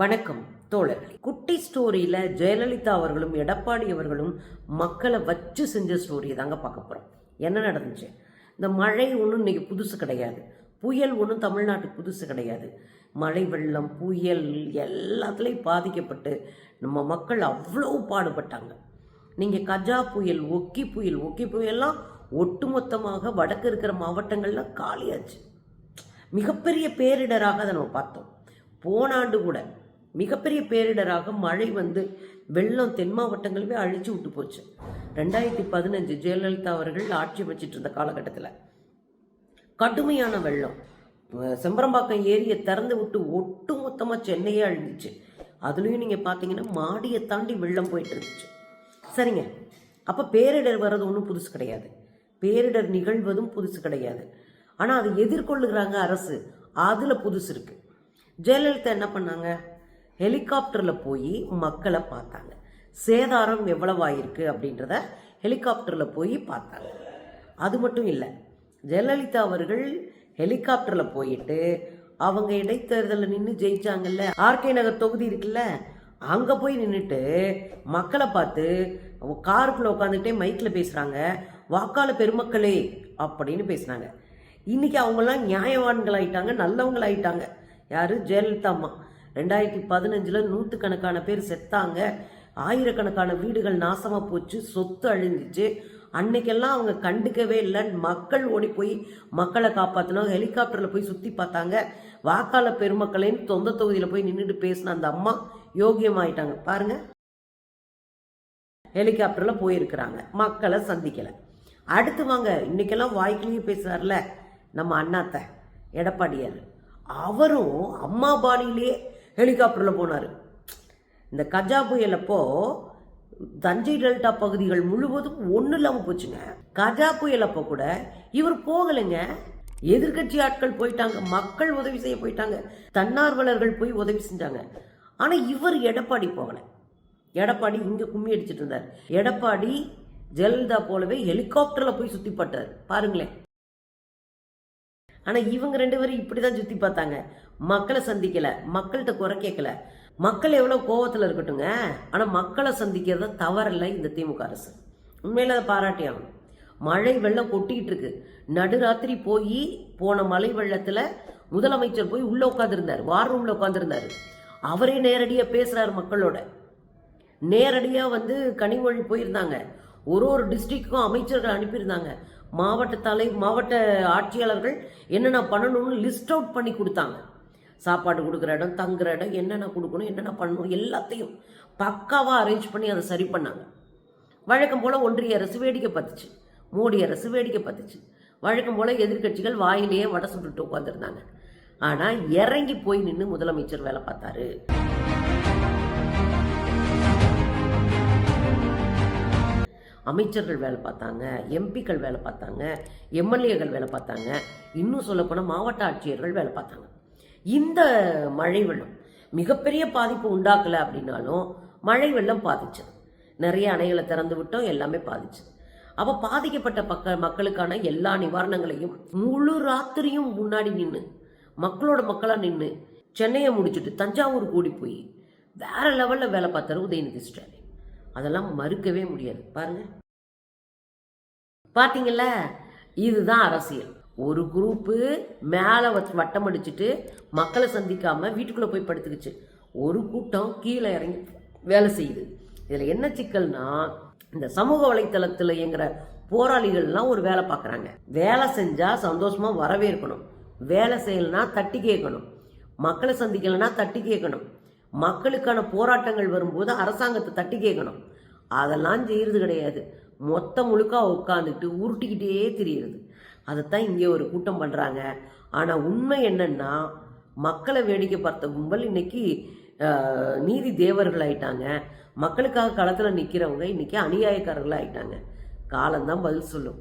வணக்கம் தோழர்களே. குட்டி ஸ்டோரியில் ஜெயலலிதா அவர்களும் எடப்பாடி அவர்களும் மக்களை வச்சு செஞ்ச ஸ்டோரியை தாங்க பார்க்க போகிறோம் என்ன நடந்துச்சு? இந்த மழை ஒன்றும் இன்றைக்கி புதுசு கிடையாது. புயல் ஒன்றும் தமிழ்நாட்டுக்கு புதுசு கிடையாது. மழை வெள்ளம் புயல் எல்லாத்துலேயும் பாதிக்கப்பட்டு நம்ம மக்கள் அவ்வளோ பாடுபட்டாங்க. நீங்கள் கஜா புயல் ஒக்கி புயல் ஒக்கி புயல்லாம் ஒட்டுமொத்தமாக வடக்கு இருக்கிற மாவட்டங்கள்லாம் காலியாச்சு. மிகப்பெரிய பேரிடராக அதை நம்ம பார்த்தோம். போன ஆண்டு கூட மிகப்பெரிய பேரிடராக மழை வந்து வெள்ளம் தென் மாவட்டங்களுமே அழிச்சு விட்டு போச்சு. ரெண்டாயிரத்தி பதினஞ்சு ஜெயலலிதா அவர்கள் ஆட்சி அமைச்சிட்டு இருந்த காலகட்டத்தில் கடுமையான வெள்ளம். செம்பரம்பாக்கம் ஏரியை திறந்து விட்டு ஒட்டு மொத்தமாக சென்னையே அழிஞ்சிச்சு. அதுலேயும் நீங்கள் பார்த்தீங்கன்னா மாடியை தாண்டி வெள்ளம் போயிட்டு இருந்துச்சு. சரிங்க. அப்போ பேரிடர் வர்றது ஒன்றும் புதுசு கிடையாது. பேரிடர் நிகழ்வதும் புதுசு கிடையாது. ஆனால் அதை எதிர்கொள்ளுகிறாங்க அரசு. அதில் புதுசு இருக்குது ஜெயலலிதா என்ன பண்ணாங்க? ஹெலிகாப்டரில் போய் மக்களை பார்த்தாங்க. சேதாரம் எவ்வளவாயிருக்கு அப்படின்றத ஹெலிகாப்டரில் போய் பார்த்தாங்க. அது மட்டும் இல்லை ஜெயலலிதா அவர்கள் ஹெலிகாப்டரில் போயிட்டு அவங்க இடைத்தேர்தலில் நின்று ஜெயிச்சாங்கல்ல ஆர்கே நகர் தொகுதி இருக்குல்ல அங்கே போய் நின்றுட்டு மக்களை பார்த்து காருக்குள்ளே உட்காந்துக்கிட்டே மைக்கில் பேசுகிறாங்க வாக்காள பெருமக்களே அப்படின்னு பேசுனாங்க இன்றைக்கி அவங்கெல்லாம் நியாயவான்களாயிட்டாங்க நல்லவங்களாயிட்டாங்க. யார்? ஜெயலலிதா அம்மா. ரெண்டாயிரத்தி பதினஞ்சில் நூற்றுக்கணக்கான பேர் செத்தாங்க. ஆயிரக்கணக்கான வீடுகள் நாசமாக போச்சு சொத்து அழிஞ்சிச்சு. அன்னைக்கெல்லாம் அவங்க கண்டுக்கவே இல்லை. மக்கள் ஓடி போய் மக்களை காப்பாற்றினோம் ஹெலிகாப்டரில் போய் சுற்றி பார்த்தாங்க. வாக்காள பெருமக்களேன்னு சொந்த தொகுதியில் போய் நின்றுட்டு பேசின அந்த அம்மா யோகியமாயிட்டாங்க. பாருங்க. ஹெலிகாப்டரில் போயிருக்கிறாங்க. மக்களை சந்திக்கலை. அடுத்து வாங்க இன்னைக்கெல்லாம் வாய்க்கிலேயே பேசுறாருல நம்ம அண்ணாத்த எடப்பாடியார். அவரும் அம்மா பாணியிலே ஹெலிகாப்டரில் போனார். இந்த கஜா புயலப்போ தஞ்சை டெல்டா பகுதிகள் முழுவதும் ஒன்றும் இல்லாமல் போச்சுங்க. கஜா புயல் அப்போ கூட இவர் போகலைங்க. எதிர்க்கட்சி ஆட்கள் போயிட்டாங்க மக்கள் உதவி செய்ய போயிட்டாங்க தன்னார்வலர்கள் போய் உதவி செஞ்சாங்க. ஆனால் இவர் எடப்பாடி போகலை. எடப்பாடி இங்கே கும்மி அடிச்சிட்டு இருந்தார். எடப்பாடி ஜெயலலிதா போலவே ஹெலிகாப்டரில் போய் சுற்றி பார்த்தார். பாருங்களேன். ஆனால் இவங்க ரெண்டு பேரும் இப்படி தான் சுற்றி பார்த்தாங்க. மக்களை சந்திக்கலை. மக்கள்கிட்ட குறை கேட்கல. மக்கள் எவ்வளோ கோவத்தில் இருக்கட்டுங்க ஆனால் மக்களை சந்திக்கிறத தவறில்லை இந்த திமுக அரசு. உண்மையில அதை பாராட்டி ஆகணும். மழை வெள்ளம் கொட்டிக்கிட்டு இருக்கு. நடுராத்திரி போய் போன மழை வெள்ளத்தில் முதலமைச்சர் போய் உள்ளே உட்காந்துருந்தார் வார் ரூமில் உட்காந்துருந்தார் அவரே நேரடியாக பேசுகிறார் மக்களோட. நேரடியாக வந்து கனிமொழி போயிருந்தாங்க. ஒரு ஒரு டிஸ்ட்ரிக்ட்க்கும் அமைச்சர்கள் அனுப்பியிருந்தாங்க. மாவட்ட தலை மாவட்ட ஆட்சியாளர்கள் என்னென்ன பண்ணணும்னு லிஸ்ட் அவுட் பண்ணி கொடுத்தாங்க. சாப்பாடு கொடுக்குற இடம் தங்குற இடம் என்னென்ன கொடுக்கணும் என்னென்ன பண்ணணும் எல்லாத்தையும் பக்காவாக அரேஞ்ச் பண்ணி அதை சரி பண்ணாங்க. வழக்கம் போல் ஒன்றிய அரசு வேடிக்கை பார்த்துச்சு. மோடி அரசு வேடிக்கை பார்த்துச்சு. வழக்கம் போல் எதிர்க்கட்சிகள் வாயிலேயே வடை சுட்டுட்டு உட்காந்துருந்தாங்க ஆனால் இறங்கி போய் நின்று முதலமைச்சர் வேலை பார்த்தாரு. அமைச்சர்கள் வேலை பார்த்தாங்க எம்பிக்கள் வேலை பார்த்தாங்க எம்எல்ஏகள் வேலை பார்த்தாங்க இன்னும் சொல்லப்போனால் மாவட்ட ஆட்சியர்கள் வேலை பார்த்தாங்க. இந்த மழை வெள்ளம் மிகப்பெரிய பாதிப்பு உண்டாக்கலை அப்படின்னாலும் மழை வெள்ளம் பாதிச்சது. நிறைய அணைகளை திறந்து விட்டோம் எல்லாமே பாதிச்சது அப்போ பாதிக்கப்பட்ட பக்க மக்களுக்கான எல்லா நிவாரணங்களையும் முழு ராத்திரியும் முன்னாடி நின்று மக்களோட மக்களாக நின்று சென்னையை முடிச்சுட்டு தஞ்சாவூர் கூடி போய் வேற லெவலில் வேலை பார்த்தாரு உதயநிதி ஸ்டாலின். அதெல்லாம் மறுக்கவே முடியாது. பாருங்க. பார்த்தீங்களா இதுதான் அரசியல். ஒரு குரூப்பு மேலே வட்டம் அடிச்சுட்டு மக்களை சந்திக்காமல் வீட்டுக்குள்ளே போய் படுத்துக்கிச்சு. ஒரு கூட்டம் கீழே இறங்கி வேலை செய்யுது. இதில் என்ன சிக்கல்னா இந்த சமூக வலைத்தளத்தில் இயங்குற போராளிகள்லாம் ஒரு வேலை பார்க்குறாங்க வேலை செஞ்சால் சந்தோஷமாக வரவேற்கணும். வேலை செய்யலைன்னா தட்டி கேட்கணும். மக்களை சந்திக்கலைன்னா தட்டி கேட்கணும். மக்களுக்கான போராட்டங்கள் வரும்போது அரசாங்கத்தை தட்டி கேட்கணும். அதெல்லாம் செய்கிறது கிடையாது. மொத்த முழுக்க உட்காந்துக்கிட்டு உருட்டிக்கிட்டே திரியுறது. அதைத்தான் இங்கே ஒரு கூட்டம் பண்ணுறாங்க ஆனால் உண்மை என்னன்னா மக்களை வேடிக்கை பார்த்த கும்பல் இன்னைக்கு நீதி தேவர்கள் ஆயிட்டாங்க. மக்களுக்காக களத்தில் நிற்கிறவங்க இன்னைக்கு அநியாயக்காரர்கள் ஆயிட்டாங்க. காலம்தான் பதில் சொல்லும்.